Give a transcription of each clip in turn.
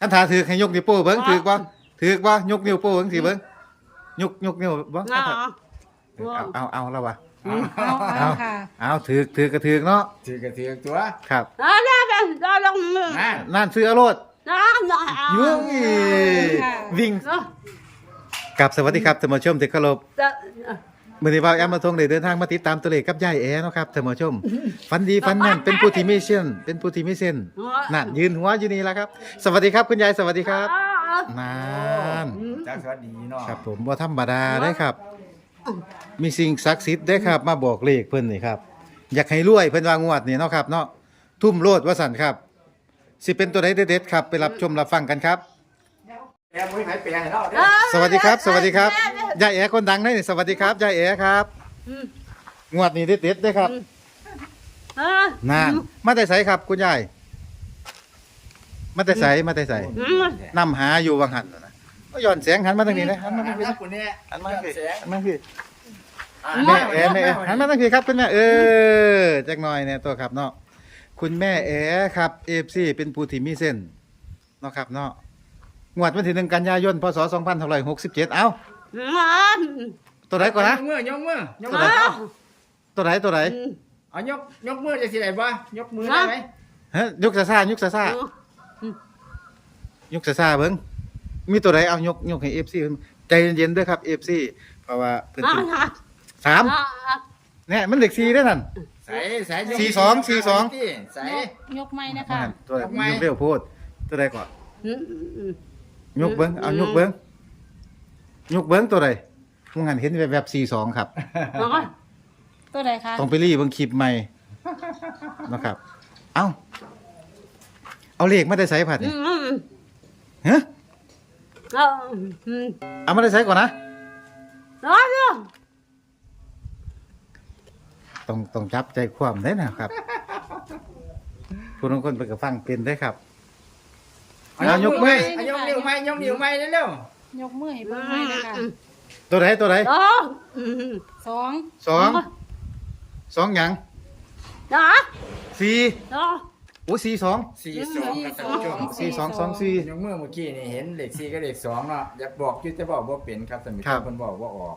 คันถาถือให้ยกนิ้วโป้เบิ่งถือบ่ถือบ่ยกนิ้วโป้เบิ่งสิเบิ่งยกยกนิ้วบ่งาเอาเอาเอาแล้ววะเอาเอาค่ะเอาถือถือกระถือเนาะถือกระเทือกตัวครับอ่าได้ได้ได้ลงมือนั่นนั่นซื้อเอาโลดน้ำหน่อยยุ่งอีวิ่งกับสวัสดีครับท่านผู้ชมที่เคารพจะ มื่อนี้ว่าแอมมาทงได้เดินทางมาติดตามตัวเลขกับยายแอเนาะครับท่านผู้ชม ฟันดีฟันแม่นเป็นผู้ที่มีเส้นเป็นผู้ที่มีเส้นนั่นยืนหัวอยู่นี่แล้วครับ สวัสดีครับคุณยายสวัสดีครับนั่นจักสวัสดีเนาะครับผมว่าธรรมดาได้ครับ มีสิ่งศักดิ์สิทธิ์ได้ครับ มาบอกเลขเพิ่นนี่ครับ อยากให้รวยเพิ่นว่างวดนี่เนาะครับเนาะทุ่มโลดว่าสั่นครับ สิเป็นตัวใดเด็ดๆครับ ไปรับชมรับฟังกันครับแอมมุ้ยไผแปลงให้เราเด้อสวัสดีครับ สวัสดีครับ ยายแอคนดังได้นี่สวัสดีครับยายแอครับงวดนี้เด็ดๆได้ครับนั่นมาแต่ไสครับคุณยายมาแต่ไสมาแต่ไสนำหาอยู่วังหันน่ะนะก็ย้อนแสงหันมาทางนี้นะหันมาทางนี้ครันะบคุณเนี่ยหันมาทางนี้แสงหันมาทางนี้อ่าแม่แอแม่แอหันมาทางนี้ครับคุณแม่เออจักหน่อยเนี่ยตัวครับเนาะคุณแม่แอครับ FC เป็นผู้ที่มีเส้นเนาะครับเนาะงวดวันที่หนึ่งกันยายนพศ2567เอ้า ตัวไหนก่อนนะยกมือยกมือยกตัวมืไหนอตัวไหนตัวไหนเอายกยกมือจะสิได้บ่ยกมือได้ไหมฮะยุกซาซายุกซาซายุกซาซาเบิ่งมีตัวไหนเอายกยกให้ FC เพิ่นใจเย็นๆเด้อครับ FC เพราะว่าเพิ่นสิสามเนี่ยมันเลข4เด้อนั่นใส่ใส่ยกสี่สองสี่สองใส่ยกไม้นะว่าคะหั่นตัวไหนยกไหมยกเร็วโพดตัวใดก่อนยกเบิ่งเอายกเบิ่ง ยกเบิ่งตัวใดมึงหันเห็นแบบๆ42ครับตัวใดคะต้องไปรีเบิ่งคลิปใหม่นะครับ เอ้า เอาเลขมาได้ไสผัดนี่ฮะเอามาได้ไสก่อนนะต้องต้องจับใจความได้นะครับผู้บางคนไปกับฟังเป็นได้ครับเอายกมือเอายกนิ้วไม้ยกนิ้วไม้เร็ว ยกมือให้เบิ่งไม้นะคะตัวไหนตัวไหนสองสองสองหยังสี่โอ้สี่สองๆสี่สองครับท่านผู้ชมสี่สองสองสี่ยกมือเมื่อกี้นี่เห็นเลขสี่กับเลขสองเนาะอยากบอกอยู่จะบอกว่าเป็นครับท่านผู้ชครัมบคนบอกว่าออก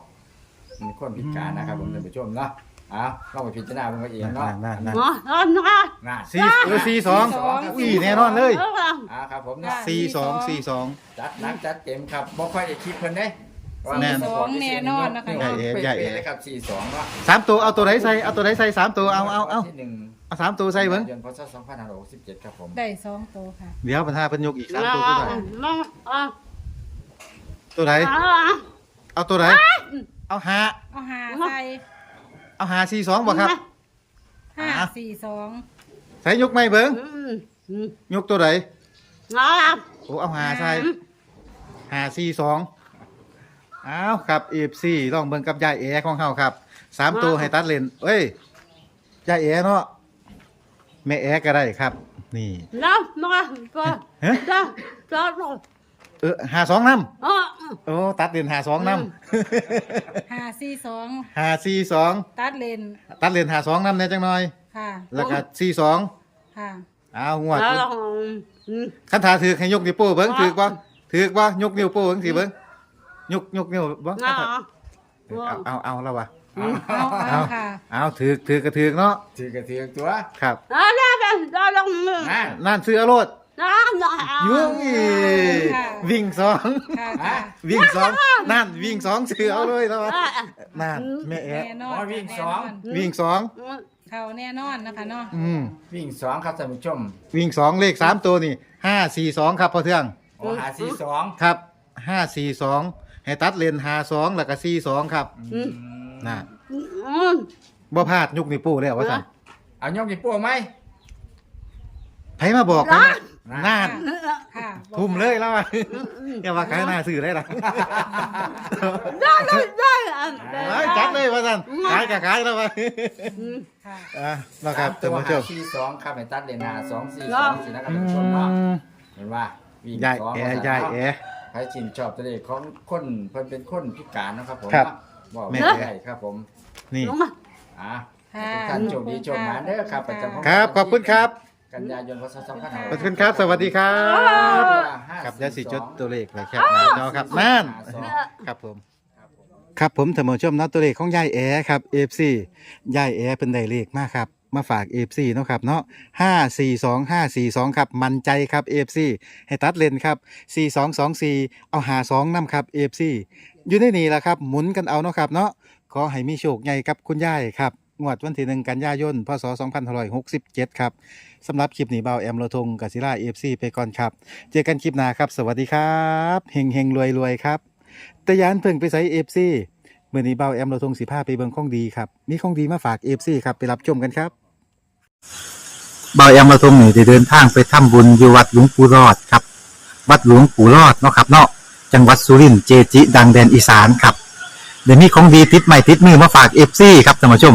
มีคนพิการนะครับผมท่านผู้ชมเนาะอะลองไปพิจารณาเบิ่งเอาเองเนาะนั่นนั่นน่ะสี่เออสี่สองอุ้ยแน่นอนเลยอ่าครับผมเนาะสี่สองสี่สอง จัดหนักจัดเต็มครับบ่ค่อยได้คลิปเพิ่นเด้แน่นสองแน่นอนนะคะ ใหญ่เอ๋ใหญ่เอ๋เลยครับสี่สองเนาะสามตัวเอาตัวไหนใส่เอาตัวไหนใส่สามตัวเอาเอาเอาที่หนึ่งเอาสามตัวใส่เบิ้งเดือนพศ2567ครับผม ได้สองตัวค่ะ เดี๋ยวปัญหาเพิ่นยกอีกสามตัวตัวไหนตัวไหนเอาตัวไหนเอาหาเอาหาใส่เอาหาสี่สองบ่ครับ ห้าอะสี่สองใส่ยกไม่เบิ้งยกตัวไหน โอ้เอาหาใส่หาสี่สองเอาครับเอฟซีลองเบิ่งกับยายแอของเฮาครับสามตัวให้ตัดเลนเอ้ยยายแอเนาะแม่แอก็ได้ครับ นี่เออหาสองน้ำโอ้ตัดเลนหาสองน้ำหาสี่สองหาสี่สองตัดเลนตัดเลนหาสองน้ำแน่จังหน่อยค่ะ แล้วก็สี่สองค่ะ เอางวดคันถาถือให้ยกนิ้วโป้เบิ้งถือบ่ถือบ่ยกนิ้วโป้เบิ้งสิเบิ้งยกยกนิ้วบ่คันถาเอาเอาเอาแล้ววะเอาเอาค่ะ เอาถือถือกระถือเนาะถือกระเทือกตัวครับนั่น นั่นซื้อเอาโลดยุ่งอีค่ะ วิ่งสอง ค่ะฮะค่ะวิ่งสองนั่นวิ่งสองซื้อเอาเลยแล้ววะนั่นแม่แอะแน่นอนอ๋อวิ่งสอง วิ่งสอง เขาแน่นอนนะคะเนาะอืมวิ่งสองครับท่านผู้ชมวิ่งสองเลขสามตัวนี่ห้าสี่สองครับพ่อเทืองโอ้หาสี่สองครับห้าสี่สองให้ตัดเลนหาสองแล้วก็สี่สองครับน่ะบ่พลาดยุคนี้ปูแล้วว่าสั่นเอายกนิ้วโป้ไหมไผมาบอกไผมา น่านค่ะทุ่มเลยแล้วอะอย่าว่าขายหน้าสื่อได้ล่ะเอ้ยจัดเลยว่าสั่นขายก็ขายแล้วว่าค่ะอะนะครับท่านผู้ชมหสี่สองครับให้ตัดเลนหาสองสี่สเนาะองสินะครับอืท่านผู้ชมเนาะมเห็นว่าวิ่งยายสองแอว่าซั่นยายเนาะแอใครชินชอบตัวเลขของคนเพิ่นเป็นคนพิการนะครับผมครับบอกแม่ไม่ได้ครับผมนี่อะค่ะทุกท่านโชคดีโชคหมาเด้อครับประจำของ ครับ ขอบคุณครับ กันยายนพศ2567ขอบคุณครับสวัสดีครับห้าเดี๋ยวสิจดตัวเลขไว้แคปหน้าจอครับนั่นครับผม ครับผมท่านผู้ชมเนาะตัวเลขของยายแอครับ FC ยายแอเป็นได้เลขมากครับ มาฝาก FC เนาะครับเนาะ542 542ครับ มั่นใจครับ FC ให้ตัดเลนครับ4224เอาหา2นํครับ FC อยู่ในนี้แหละครับ หมุนกันเอาเนาะครับเนาะขอให้มีโชคใหญ่กับคุณยายครับ งวดวันที่หนึ่งกันยายน พศ2567 ครับสำหรับคลิปนี้เบาแอมโลทงกัสิล่า FC ไปก่อนครับ เจอกันคลิปหน้าครับ สวัสดีครับเฮงเฮงรวยรวยครับแต่ยานเพิ่งไปใส่ FC เมื่อนี้เบาแอมเราทงสีผ้าไปเบิ่งของดีครับมีของดีมาฝาก FC ครับไปรับชมกันครับเบาแอมเราทงนี่ได้เดินทางไปทำบุญอยู่วัดหลวงปู่รอดครับ วัดหลวงปู่รอดเนาะครับเนาะจังหวัดสุรินทร์เจจิ ดังแดนอีสานครับเดี๋ยวนี้ของดีติดใหม่ติดมือมาฝาก FC ครับท่านผู้ชม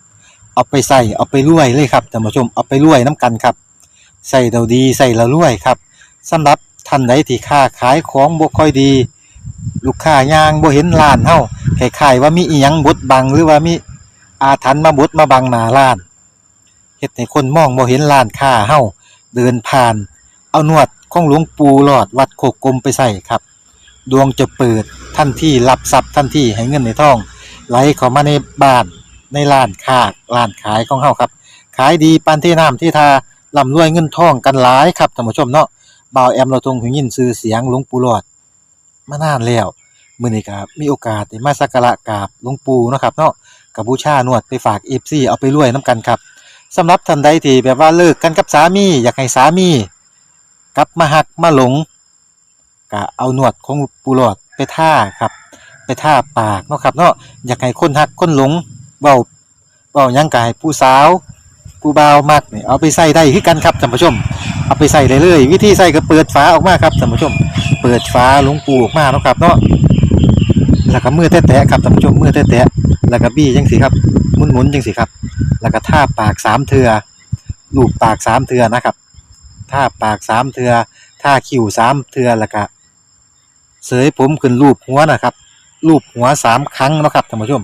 เอาไปใส่เอาไปรวยเลยครับท่านผู้ชมเอาไปรวยน้ำกันครับใส่เราดีใส่เรารวยครับสำหรับท่านใดที่ค้าขายของบ่ค่อยดี ลูกค้ายางบ่เห็นร้านเฮาคล้ายๆว่ามีอีหยังบดบังหรือว่ามีอาถรรพ์มาบดมาบังหน้าร้านเฮ็ดให้คนมองบ่เห็นร้านค้าเฮาเดินผ่าน เอานวดของหลวงปู่หลอดวัดโคกกลมไปใส่ครับ ดวงจะเปิดทันที่รับทรัพย์ทันที่ให้เงินในท้อง ไหลเข้ามาในบ้าน ในร้านค้าร้านขายของเฮาครับ ขายดีปานที่น้ำที่ทาร่ำรวยเงินทองกันหลายครับท่านผู้ชมเนาะบ่าวแอมเราทงหูยินชื่อเสียงหลวงปู่หลอดมานานแล้วมื้อนี้ก็มีโอกาสได้มาสักการะกราบหลวงปู่เนาะครับเนาะกับบูชานวดไปฝาก FC เอาไปรวยนํกันครับสำหรับท่านใดที่แบบว่าเลิกกันกับสามี อยากให้สามีกลับมาหักมาหลงก็เอาหนวดของปูหลอดไปท่าครับ ไปท่าปากเนาะครับเนาะอยากให้คนหักคนหลง เบาเบายังกายผู้สาวผู้เบาวมักเนี่ยเอาไปใส่ได้คือกันครับท่านผู้ชม เอาไปใส่เลยเลยวิธีใส่ก็เปิดฝาออกมาครับท่านผู้ชม เปิดฝาหลวงปูออกมาเนาะครับเนาะแล้วก็มือแตะๆครับท่านผู้ชมมือแตะๆแล้วก็บี้จังสิครับหมุนๆจังสิครับ แล้วก็ท่าปากสามเทือลูบปากสามเทือนะครับท่าปากสามเทือท่าคิ้วสามเทือแล้วก็เสยผมขึ้นรูปหัวนะครับรูปหัวสามครั้งนะครับท่านผู้ชม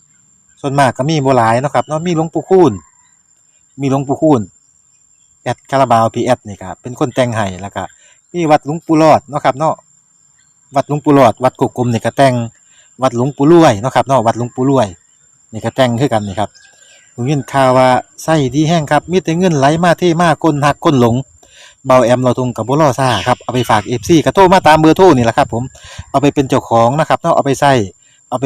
ส่วนมากก็มีบหลายเนาะครับเนาะมีหลวงปู่คูณมีหลวงปู่คูณแอดคาราบาวพีแอดนี่ครับเป็นคนแต่งให้แล้วก็มีวัดหลวงปู่หลอดเนาะครับเนาะวัดหลวงปู่หลอด วัดกกกลมนี่ก็แต่งวัดหลวงปู่รวยเนาะครับเนาะวัดหลวงปู่รวยนี่ก็แต่งคือกันนี่ครับผมยินข่าวว่าไส้ดีแห้งครับมีแต่เงินไหลมาเทมาก้นหักก้นหลงเบาแอมเราทงกับบุรอซ่าครับเอาไปฝากเอฟซีกระโทรมาตามเบอร์โทรนี่แหละครับผมเอาไปเป็นเจ้าของนะครับเนาะเอาไปใส่เอาไป